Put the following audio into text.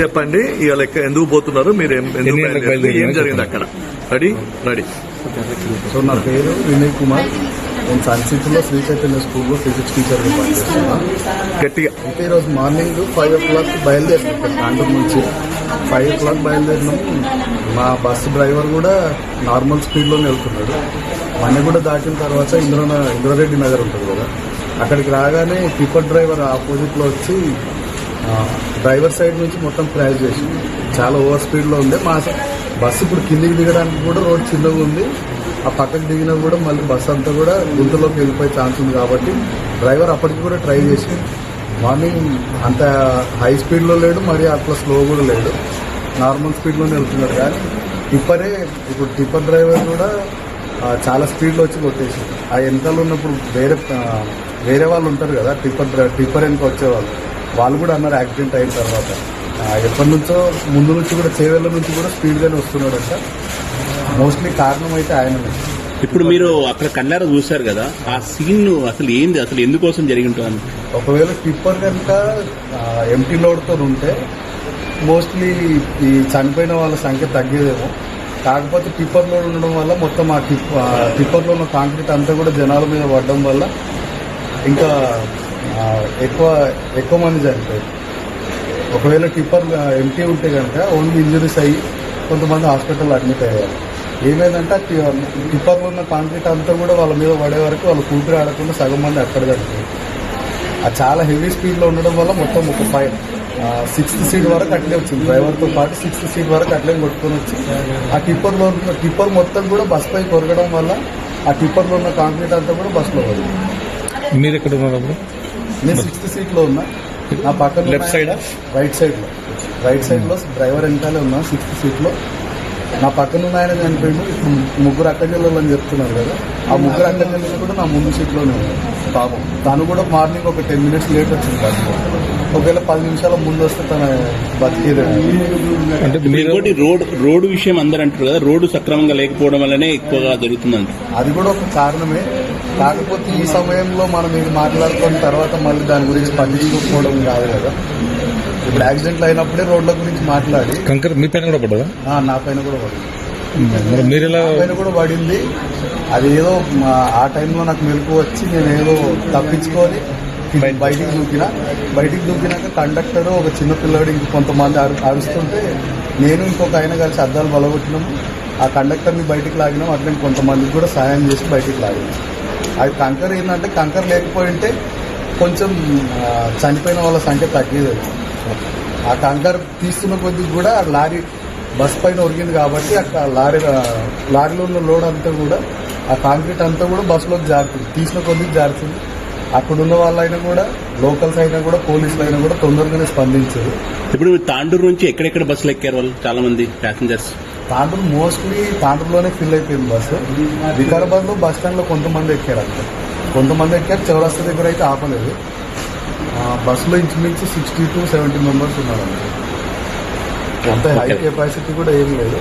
చెప్పండి. ఇవాళ ఎందుకు పోతున్నారు? మీరు ఏం-? జరిగింది అక్కడ? రెడీ? రెడీ. సో నా పేరు వినయ్ కుమార్. నేను సన్సిటీలో శ్రీ చైతన్య స్కూల్లో ఫిజిక్స్ టీచర్గా పనిచేస్తున్నా గట్టిగా. అయితే ఈరోజు మార్నింగ్ ఫైవ్ ఓ క్లాక్ బయలుదేరినాం. ఇక్కడ కాంటూర్ నుంచి ఫైవ్ ఓ క్లాక్ బయలుదేరినాం. మా బస్సు డ్రైవర్ కూడా నార్మల్ స్పీడ్లోనే వెళ్తున్నాడు. మన కూడా దాటిన తర్వాత ఇంద్ర ఇంద్రారెడ్డి నగర్ ఉంటుంది కదా. అక్కడికి రాగానే టిప్పర్ డ్రైవర్ ఆపోజిట్లో వచ్చి డ్రైవర్ సైడ్ నుంచి మొత్తం క్రాష్ చేసింది చాలా ఓవర్ స్పీడ్లో ఉంది. మా బస్సు ఇప్పుడు కిందికి దిగడానికి కూడా రోడ్ చిన్నగా ఉంది. ఆ పక్కకు దిగినా కూడా మళ్ళీ బస్సు అంతా కూడా గుంతలోకి వెళ్ళిపోయే ఛాన్స్ ఉంది కాబట్టి డ్రైవర్ అప్పటికి కూడా ట్రై చేసి మార్నింగ్ అంత హై స్పీడ్లో లేడు మరి అట్లా స్లో కూడా లేడు. నార్మల్ స్పీడ్లోనే వెళ్తున్నాడు కానీ టిప్పరే ఇప్పుడు టిప్పర్ డ్రైవర్ కూడా చాలా స్పీడ్లో వచ్చి కొట్టేసి ఆ వెనకాల ఉన్నప్పుడు వేరే వేరే వాళ్ళు ఉంటారు కదా టిప్పర్ టిప్పర్ వెనక వచ్చేవాళ్ళు. వాళ్ళు కూడా అన్నారు యాక్సిడెంట్ అయిన తర్వాత. ఎప్పటి నుంచో ముందు నుంచి కూడా చేవేళ్ళ నుంచి కూడా స్పీడ్గానే వస్తున్నాడంట. మోస్ట్లీ కారణం అయితే ఆయననే. ఇప్పుడు మీరు అక్కడ కళ్ళారా చూశారు కదా ఆ సీన్ అసలు ఏంది అసలు ఎందుకోసం జరిగి ఉంటుంది ఒకవేళ టిప్పర్ కనుక ఎంటీ లోడ్తో ఉంటే మోస్ట్లీ ఈ చనిపోయిన వాళ్ళ సంఖ్య తగ్గేదేమో. కాకపోతే టిప్పర్ లోడ్ ఉండడం వల్ల మొత్తం ఆ టిప్ టిప్పర్లో ఉన్న కాంక్రీట్ అంతా కూడా జనాల మీద పడడం వల్ల ఇంకా ఎక్కువ ఎక్కువ మంది చనిపోయారు. ఒకవేళ టిప్పర్ ఎంటీ ఉంటే కనుక ఓన్లీ ఇంజరీస్ అయ్యి కొంతమంది హాస్పిటల్ అడ్మిట్ అయ్యారు. ఏమైందంటే టిప్పర్లో ఉన్న కాంక్రీట్ అంతా కూడా వాళ్ళ మీద పడే వరకు వాళ్ళు కూతురు ఆడకుండా సగం మంది అక్కడ చనిపోయారు. అది చాలా హెవీ స్పీడ్లో ఉండడం వల్ల మొత్తం ఒక ఫైవ్ సిక్స్త్ సీట్ వరకు అట్లే వచ్చింది. డ్రైవర్తో పాటు సిక్స్త్ సీట్ వరకు అట్లే కొట్టుకొని వచ్చి ఆ టిప్పర్లో టిప్పర్ మొత్తం కూడా బస్ పై కొరగడం వల్ల ఆ టిప్పర్లో ఉన్న కాంక్రీట్ అంతా కూడా బస్లో పడింది. మీరు ఎక్కడ ఉన్నారు నేను సిక్స్త్ సీట్లో ఉన్నా. నా పక్కన side ఆ? రైట్ సైడ్లో. రైట్ సైడ్లో డ్రైవర్ వెనకాలే ఉన్నా సిక్స్త్ సీట్లో నా పక్కన ఉన్న ఆయన చనిపోయిండు. ఇప్పుడు ముగ్గురు అక్కజల్లు అని చెప్తున్నారు కదా. ఆ ముగ్గురు అక్కజల్లు కూడా నా ముందు సీట్లోనే ఉన్నారు. పాపం. తను కూడా మార్నింగ్ ఒక టెన్ మినిట్స్ లేట్ వచ్చింది బస్సు ఒకవేళ పది నిమిషాల ముందు వస్తే తన బతికేదే అంటే రోడ్ రోడ్డు విషయం అందరూ అంటారు కదా. రోడ్డు సక్రమంగా లేకపోవడం వల్లనే ఎక్కువగా జరుగుతుందంట. అది కూడా ఒక కారణమే. కాకపోతే ఈ సమయంలో మనం ఇది మాట్లాడుకున్న తర్వాత మళ్ళీ దాని గురించి పట్టించుకోకపోవడం కాదు కదా. ఇప్పుడు యాక్సిడెంట్లు అయినప్పుడే రోడ్ల గురించి మాట్లాడి. కంకర్ మీ పైన కూడా పడ్డదా? ఆ, నా పైన కూడా పడింది. మరి పైన కూడా పడింది. అది ఏదో మా- ఆ టైంలో నాకు మెలకు వచ్చి నేను ఏదో తప్పించుకొని బయటికి దూకిన. బయటికి దూకినాక కండక్టర్ ఒక చిన్న పిల్లవాడు ఇంక కొంతమంది అరు- అరుస్తుంటే నేను ఇంకొక ఆయన కలిసి అద్దాలు బలగొట్టినాము. ఆ కండక్టర్ని బయటికి లాగినాం అట్లా కొంతమందికి కూడా సాయం చేసి బయటికి లాగినాం అది కంకర్ ఏంటంటే కంకర్ లేకపోయింటే కొంచెం చనిపోయిన వాళ్ళ సంఖ్య తగ్గేది. ఆ కంకర్ తీస్తున్న కొద్ది కూడా ఆ లారీ బస్ పైన ఒరిగింది కాబట్టి అక్కడ లారీ లారీలో ఉన్న లోడ్ అంతా కూడా ఆ కాంక్రీట్ అంతా కూడా బస్సులోకి జారుతుంది. తీసిన కొద్ది జారుతుంది. అక్కడ ఉన్న వాళ్ళైనా కూడా లోకల్స్ అయినా కూడా పోలీసులు అయినా కూడా తొందరగానే స్పందించారు. ఇప్పుడు తాండూరు నుంచి ఎక్కడెక్కడ బస్సులు ఎక్కారు వాళ్ళు చాలా మంది ప్యాసింజర్స్ తాండూరు మోస్ట్లీ తాండూరులోనే ఫిల్ అయిపోయింది బస్సు వికారాబాద్లో బస్ స్టాండ్లో కొంతమంది ఎక్కారు అంతే. కొంతమంది ఎక్కారు చౌరస్తా దగ్గర అయితే ఆపలేదు. బస్సులో ఇంచుమించు సిక్స్టీ టు సెవెంటీ మెంబర్స్ ఉన్నారు అంతే. హై. కెపాసిటీ కూడా ఏం లేదు.